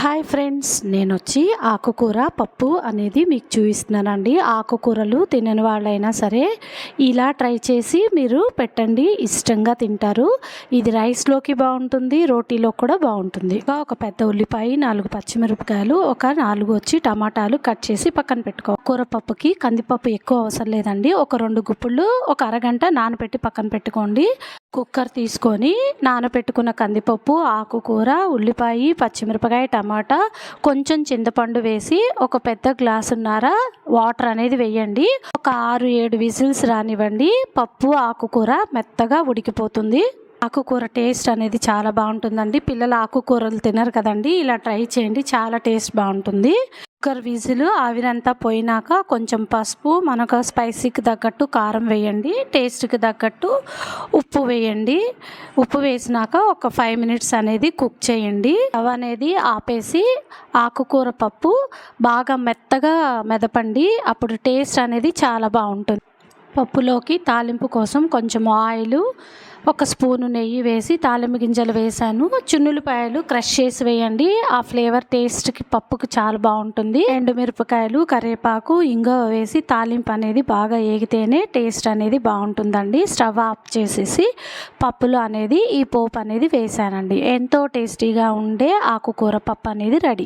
Hi friends నేను వచ్చి ఆకుకూర పప్పు అనేది మీకు చూపిస్తున్నానండి. ఆకుకూరలు తినని వాళ్ళైనా సరే ఇలా ట్రై చేసి మీరు పెట్టండి ఇష్టంగా తింటారు. ఇది రైస్లోకి బాగుంటుంది రోటీలో కూడా బాగుంటుంది. ఒక పెద్ద ఉల్లిపాయ నాలుగు పచ్చిమిరపకాయలు ఒక నాలుగు వచ్చి టమాటాలు కట్ చేసి పక్కన పెట్టుకో. కూర పప్పుకి కందిపప్పు ఎక్కువ అవసరం లేదండి. ఒక రెండు గుప్పుళ్ళు ఒక అరగంట నానబెట్టి పక్కన పెట్టుకోండి. కుక్కర్ తీసుకొని నానబెట్టుకున్న కందిపప్పు ఆకుకూర ఉల్లిపాయ పచ్చిమిరపకాయ టమాటా కొంచెం చింతపండు వేసి ఒక పెద్ద గ్లాసున్నర వాటర్ అనేది వేయండి. ఒక ఆరు ఏడు విజిల్స్ రానివ్వండి. పప్పు ఆకుకూర మెత్తగా ఉడికిపోతుంది. ఆకుకూర టేస్ట్ అనేది చాలా బాగుంటుందండి. పిల్లలు ఆకుకూరలు తినరు కదండి. ఇలా ట్రై చేయండి. చాలా టేస్ట్ బాగుంటుంది. కుక్కర్ విజిల్ ఆవిరంతా పోయినాక కొంచెం పసుపు మనకు స్పైసీకి తగ్గట్టు కారం వేయండి టేస్ట్కి తగ్గట్టు ఉప్పు వేయండి. ఉప్పు వేసినాక ఒక ఫైవ్ మినిట్స్ అనేది కుక్ చేయండి. స్టవ్ అనేది ఆపేసి ఆకుకూర పప్పు బాగా మెత్తగా మెదపండి అప్పుడు టేస్ట్ అనేది చాలా బాగుంటుంది. పప్పులోకి తాలింపు కోసం కొంచెం ఆయిల్ ఒక స్పూను నెయ్యి వేసి తాలింపు గింజలు వేసాను. చున్నులపాయలు క్రష్ చేసి వేయండి. ఆ ఫ్లేవర్ టేస్ట్కి పప్పుకి చాలా బాగుంటుంది. ఎండుమిరపకాయలు కరివేపాకు ఇంగువ వేసి తాలింపు అనేది బాగా ఏగితేనే టేస్ట్ అనేది బాగుంటుందండి. స్టవ్ ఆఫ్ చేసేసి పప్పులు అనేది ఈ పోపు అనేది వేసానండి. ఎంతో టేస్టీగా ఉండే ఆకుకూర పప్పు అనేది రెడీ.